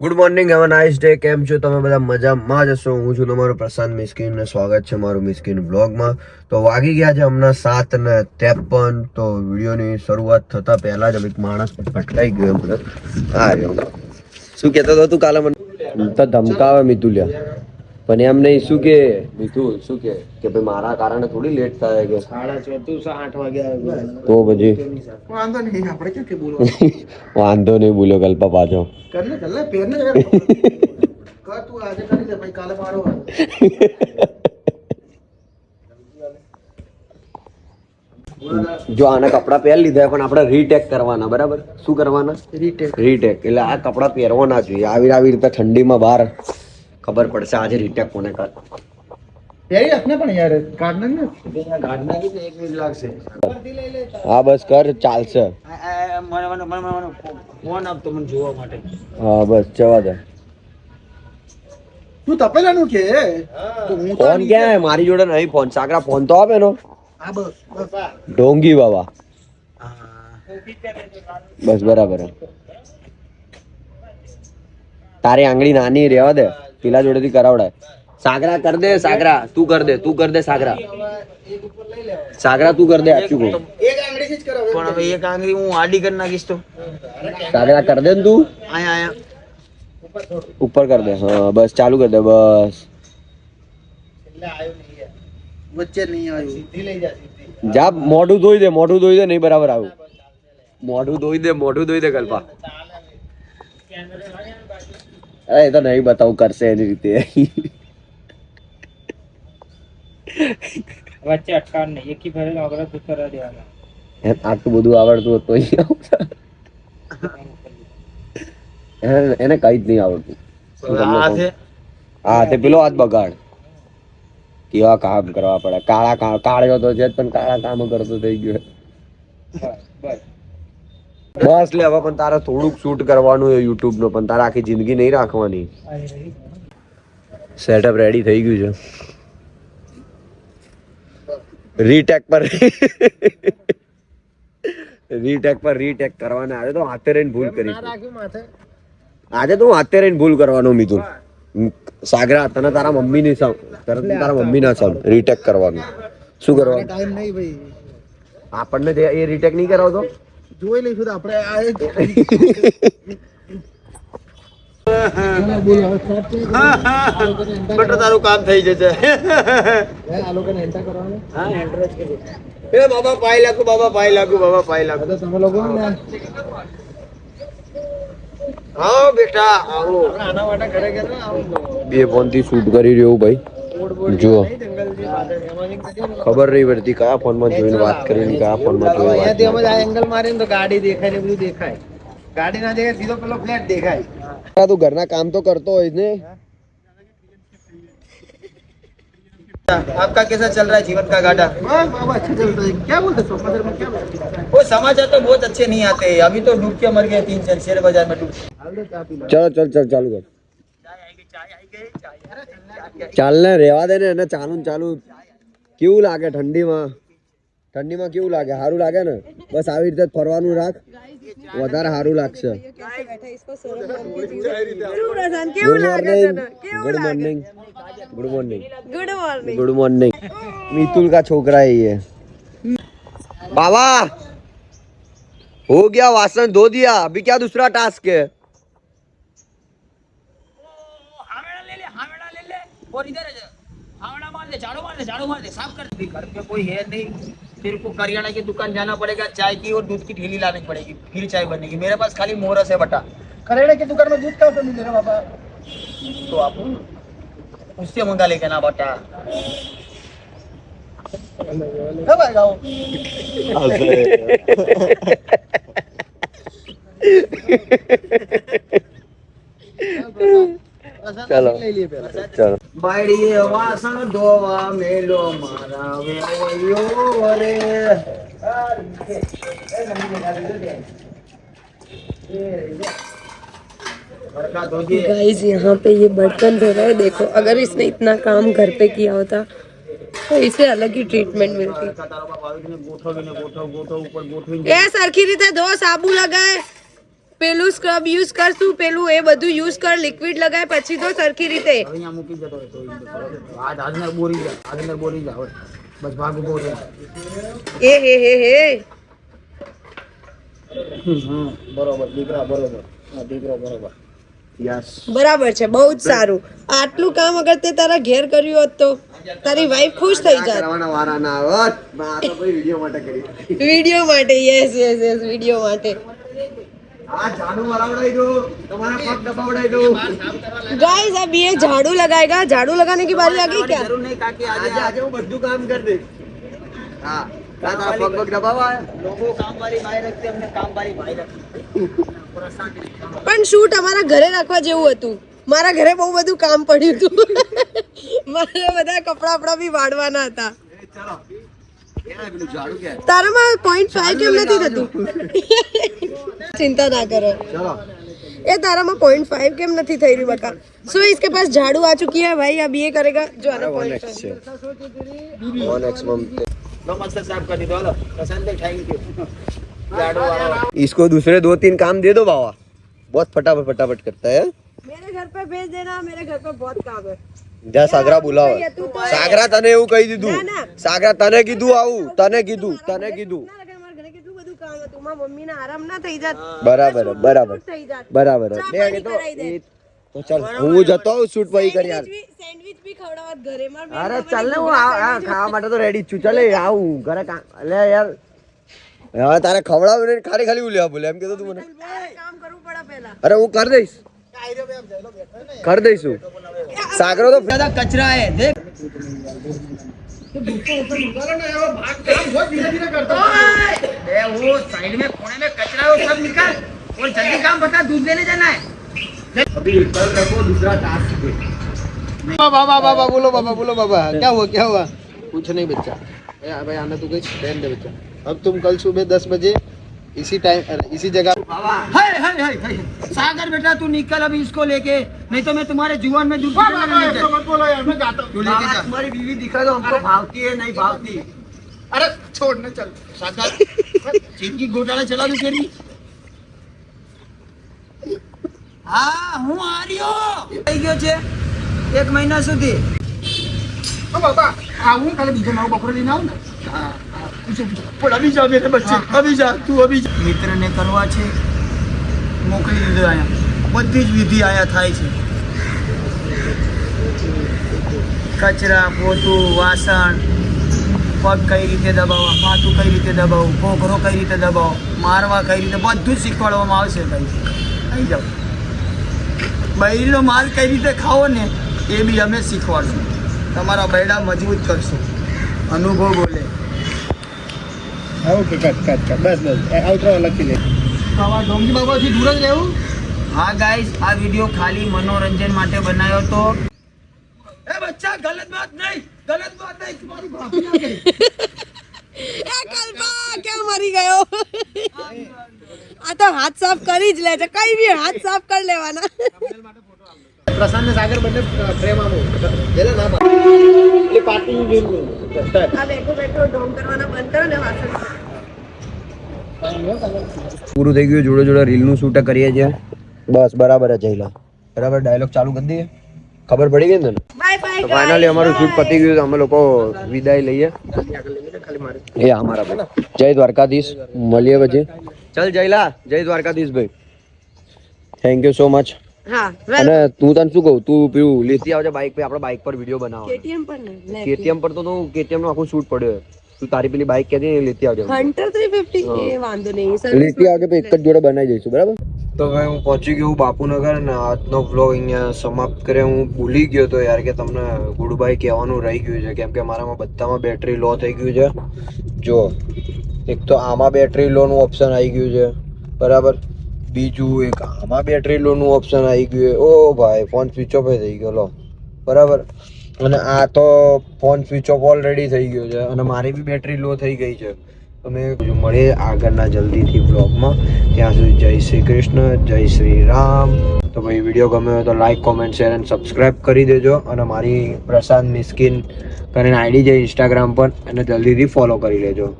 Good morning have nice day કેમ છો તમે બધા? મજામાં જ હશો. હું છું તમારો પ્રશાંત મિસ્કીન સ્વાગત છે મારું મિસ્કિન બ્લોગમાં તો વાગી ગયા છે હમણાં સાત ને ત્રેપન. તો વિડીયોની શરૂઆત થતા પહેલા જ એક માણસ ભટકાઈ ગયો એમ રહ્યો શું કહેતો હતો તું કાલે મને? તો ધમકાવે મિતુલ્યા. પણ એમ નહીં શું કે મિતુલ શું કે કે ભાઈ મારા કારણે થોડી લેટ થાય કે સાડા છ તું સા આઠ વાગે આવ્યો તો પછી વાંધો નહીં આપણે ક્યાં કે બોલવા વાંધો નહીં બોલ્યો કલ્પા પાછો કર લે કર લે પેર ને કર તું આજે કરી દે ભાઈ કાલે મારો વારો. જો આના કપડાં પહેરી લીધા પણ આપણે રીટેક કરવાના બરાબર શું કરવાના રીટેક રીટેક એટલે આ કપડાં પહેરવા ના જોઈએ આવી આવી રીતે ઠંડીમાં બહાર ખબર પડશે આજે રીટેક કોને કર. પહેરી રાખ પણ યાર ગાર્ડનર ને ગાર્ડનર એક મિનિટ લાગશે હા બસ કર ચાલશે. ફોન આપતો મને જોવા માટે. હા બસ જવા દે. તું તપેલાનું કે? ફોન ક્યાં મારી જોડે નહીં ફોન. સાકરા ફોન તો આપે નો હા બસ બસ. ઢોંગી બાબા બસ બરાબર. તારી આંગળી નાની રહેવા દે. પેલા જોડેથી કરાવડાય. સાગરા કર દે સાગરા. તું કર દે તું કર દે સાગરા. સાગરા તું કર દે આચું કહું પણ હવે એક આંગળી હું આડી કરી નાખીશ તો. સાગરા કર દે ને તું. આયા આયા. ઉપર કર દે. હા બસ ચાલુ કર દે બસ. વચ્ચે નહીં આવ્યું. સીધી લઈ જા સીધી. જા મોઢું ધોઈ દે મોઢું ધોઈ દે નહીં બરાબર આવું. મોઢું ધોઈ દે મોઢું ધોઈ દે કલ્પા. અરે એ તો નહીં બતાવું કરશે એની રીતે. વચ્ચે અટકાવ નહીં એકી ભરે આગળ તો કરવા દેવાના એમ આટલું બધું આવડતું હતું આવતા. એને એને કઈ જ નહીં આવડતું. આ હા તે પેલો હાથ બગાડ. કેવા કામ કરવા પડે. કાળા કામ કાળ્યો તો છે જ પણ કાળા કામ કરતો થઈ ગયો. બસ. લે હવે પણ તારે થોડુંક શૂટ કરવાનું યુટ્યુબનું પણ તારે આખી જિંદગી નહીં રાખવાની. સેટઅપ રેડી થઈ ગયું છે. રીટેક પર. રીટેક પર રીટેક કરવાના. આજે તો હાથે રહીને ભૂલ કરી. આજે તો હું હાથે રહીને ભૂલ કરવાનો મિથુન. સાગરા તને તારા મમ્મી ની સામ તરત તારા મમ્મી ના સામ રીટેક કરવાનું. શું કરવાનું? ટાઈમ નહીં ભાઈ. આપણને એ રીટેક નહીં કરાવતો? જોઈ લઈશું તો આપણે આ તારું કામ થઈ જશે. આ લોકોને enter કરવાનું? હા. એન્ટ્રસ કરી એ બાબા પાઈ લાગુ બાબા પાઈ લાગુ બાબા પાઈ લાગુ. તમે લોકો ને આવો બેટા આવો. આના માટે ઘરે ગયા હતા બે ફોનથી શૂટ કરી રહ્યો ભાઈ. જુઓ ખબર નહીં પડતી કયા ફોન માં જોઈને વાત કરીને કયા ફોન માં જોઈને વાત અહીંયાથી અમે આ એંગલ મારીને તો ગાડી દેખાય ને બધું દેખાય ગાડી ના દેખાય સીધો પેલો ફ્લેટ દેખાય ના. તું ઘરના કામ તો કરતો હોય ને आपका कैसा चल रहा है जीवन का गाड़ा वाह, बाबा अच्छा चलता है क्या बोलते समाचार में क्या बोलते वो समाचार तो बहुत अच्छे नहीं आते अभी तो डूब के मर गए तीन चार शेयर बाजार में डूब हाल दो चाय पी लो ચલો ચલ ચલ ચાલુ કર ચાલ ને રેવા દે ને એને ચાલુ ને ચાલુ કેવું લાગે ઠંડીમાં ઠંડીમાં કેવું લાગે સારું લાગે ને બસ આવી રીતે જ ફરવાનું રાખ વધારે સારું લાગશે good morning good morning good morning good morning good morning Mitul का छोकरा है ये बाबा हो गया वासन धो दिया अभी क्या दूसरा टास्क है हावड़ा ले ले और इधर आ जा। हावड़ा मार दे झाड़ू मार दे झाड़ू मार दे साफ़ कर दे। घर पे कोई है नहीं। तेरे को करियाना की दुकान जाना पड़ेगा चाय की और दूध की ठेली लानी पड़ेगी फिर चाय बनेगी। मेरे पास खाली मोरस है बटा। करेड़े की दुकान में दूध कहाँ से मिलेगा बाबा? तो आप उससे मंगा लेके ना बटा। कब आएगा वो। चलो ले लिए पहले चलो બાયડીએ વાસણ ધોવા મેલો મારા વેવૈયો રે बड़का धोजे गाइस यहाँ पे ये बर्तन धो रहा है देखो अगर इसने इतना काम घर पे किया होता તો इसे अलग ही ટ્રીટમેન્ટ મિલતી તારો બાપ આવી ગોઠવીને ગોઠવ ગોઠવ પેલું સ્ક્રબ યુઝ કરશું પેલું એ બધું યુઝ કર લિક્વિડ લગાય પછી તો સરખી રીતે. અહીંયા મૂકી જતો તો આજનર બોરી જા આજનર બોરી જા બસ ભાગ ઊભો રહે. એ હે હે હે. બરોબર દીકરા બરોબર. હા દીકરો બરોબર. બરાબર છે બહુ જ સારું. આટલું કામ અગર તે તારા ઘેર કર્યું હોત તો તારી વાઈફ ખુશ થઈ જાત. કરી. વીડિયો માટે યસ યસ યસ વીડિયો માટે. गाइस अब ये झाड़ू लगाएगा झाड़ू लगाने की बारी आ गई क्या જરૂર નહીં કાકી આજે આજે આજે હું બધું કામ કરી દઈશ હા આ તારા પગ પગ દબાવવા લોકો કામ વાળી ભાઈ રખતે અમને કામ વાળી ભાઈ રખતી પણ શૂટ અમારા ઘરે રાખવા જેવું હતું મારા ઘરે બહુ બધું કામ પડ્યું હતું મારે બધા કપડા બપડા બી વાળવાના હતા ચલો ક્યાં પેલું ઝાડુ ક્યાં તારામાં પોઈન્ટ ફાઈવ કેમ નથી થતું ચિંતા ના કરો ચલો ये तारा में पॉइंट फाइव केम नहीं થઈ રહી બકા सो इसके पास झाड़ू आ चुकी है भाई अब ये करेगा जो आना વન पॉइंट એક્સ છે વન એક્સ માં લો મસ્ત સાફ કરી દો હાલો પ્રશાંત થેન્ક યુ ઝાડુ વાળો इसको दूसरे दो तीन काम दे दो बाबा बहुत फटाफट फटाफट करता है मेरे घर पे भेज देना मेरे घर पे बहुत काम है જા સાગરા બોલાવે. સાગરા તને એવું કહી દીધું. સાગરા તને કીધું આવું તને કીધું તને કીધું. ના લગે મારા ઘરે કેટલું બધું કામ હતું. મારા મમ્મીને આરામ ના થઈ જાત. બરાબર બરાબર. થઈ બરાબર. તો ચાલ હું જતો આવું શૂટ પછી કરી યાર સેન્ડવિચ બી સેન્ડવિચ ઘરે. મારા અરે ચાલ ને હું આ ખાવા માટે તો રેડી જ છું. ચાલે આવું ઘરે કામ લે યાર. હવે તારે ખવડાવ્યું ને ખાલી ખાલી હું બોલે. એમ કીધું તું મને. કામ કરવું પડે પહેલા. અરે હું કરી દઈશ. કરી દઈશું સાગરો તો ज्यादा कचरा है देख ए, वो साइड में कोने में कचरा है वो सब निकाल और जल्दी काम बता दूध लेने जाना है अभी कल रखो दूसरा टास्क बाबा बाबा बाबा बोलो बाबा बोलो बाबा क्या हुआ क्या हुआ कुछ नहीं बच्चा ए, भाई आना तू गई रहने दे बच्चा अब तुम कल सुबह दस बजे इसी टाइम इसी जगह हाय हाय हाय हाय सागर बेटा तू निकल अभी इसको लेके नहीं तो मैं तुम्हारे जुबान में दूध पिलाने नहीं जाता। तू लेके जा तुम्हारी बीवी दिखा दो हमको भावती है नहीं भावती अरे छोड़ने चल सागर जिंदगी घोटाला चला दू तेरी હા હું આર્યો થઈ ગયો છે એક મહિના સુધી ओ बाबा आऊं कल बीजो मारो बपरे लेने आऊं ना હા, હા, પૂછો, પૂછો. પણ આવી જા મેરે બચ્ચે આવી જા તું આવી જા મિત્રને કરવા છે મોકલી દીધો અહીંયા. બધી જ વિધિ અહીંયા થાય છે. કચરા પોતું વાસણ પગ કઈ રીતે દબાવવા માથું કઈ રીતે દબાવવું ઘોઘરો કઈ રીતે દબાવો મારવા કઈ રીતે બધું જ શીખવાડવામાં આવશે ભાઈ. આવી જાઓ. બૈરીનો માલ કઈ રીતે ખાવો ને એ બી અમે શીખવાડશું. તમારા બૈડા મજબૂત કરશું. અનુભવ બોલે. ઓકે કટ કટ કટ બસ બસ. આઉટરો લખી દે આવા ડોંગી બાબાથી દૂર જ રહેવું. હા ગાઈસ આ વિડિયો ખાલી મનોરંજન માટે બનાવ્યો તો. એ બચ્ચા ગલત વાત નહીં ગલત વાત નહીં તમારી ભાભી આ ગઈ. એ કલ્પા કેમ મરી ગયો? આ તો હાથ સાફ કરી જ લે છે. કઈ બી હાથ સાફ કરી લેવાના. પ્રશાંત ને સાગર બંને પ્રેમ આપો એટલે ના એટલે પાર્ટી જોઈ લો બેઠો બેઠો ડોમ કરવાના બંધ ને વાસણ. પૂરું થઈ ગયું જોડે જોડે રીલનું શૂટ કરીએ છીએ. બસ બરાબર જ જઈલા બરાબર ડાયલોગ ચાલુ કરી દઈએ. ખબર પડી ગઈ ને તને? બાય બાય તો ફાઇનલી અમારું શૂટ પતી ગયું છે અમે લોકો વિદાય લઈએ. એ અમારા ભાઈ. જય દ્વારકાધીશ. મળીએ પછી. ચલ જયલા. જય દ્વારકાધીશ ભાઈ. થેન્ક યુ સો મચ હા અને તું તને શું કહું? તું પેલું લેતી આવજે બાઇક પર આપણે બાઇક પર વીડિયો બનાવો કેટીએમ પર કેટીએમ પર તો તું કેટીએમનું આખું શૂટ પડ્યો છે. તું તારી પેલી બાઇક ને લેતી આવજો હન્ટર 350 એ વાંધો નહીં સર લેતી આવજો એક જ જોડે બનાવી દઈશું બરાબર? તો ભાઈ હું પહોંચી ગયો બાપુનગર અને આજનો વ્લોગ અહીંયા સમાપ્ત કરે. હું ભૂલી ગયો તો યાર કે તમને ગુડ બાય કહેવાનું રહી ગયું છે કેમ કે મારામાં બધામાં બેટરી લો થઈ ગયું છે. જો એક તો આમાં બેટરી લોનું ઓપ્શન આવી ગયું છે બરાબર? બીજું એક આમાં બેટરી લોનું ઓપ્શન આવી ગયું છે. ઓ ભાઈ ફોન સ્વિચ ઓફ થઈ ગયો લો. બરાબર? અને આ તો ફોન સ્વિચ ઓફ ઓલરેડી થઈ ગયો છે અને મારી બી બેટરી લો થઈ ગઈ છે. અમે મળીએ આગળના જલ્દીથી બ્લોગમાં ત્યાં સુધી જય શ્રી કૃષ્ણ, જય શ્રી રામ. તો ભાઈ વીડિયો ગમ્યો હોય તો લાઈક કોમેન્ટ શેર અને સબસ્ક્રાઈબ કરી દેજો. અને મારી પ્રશાંત મિસ્કિન કરીને આઈડી છે ઇન્સ્ટાગ્રામ પર અને જલ્દીથી ફોલો કરી લેજો.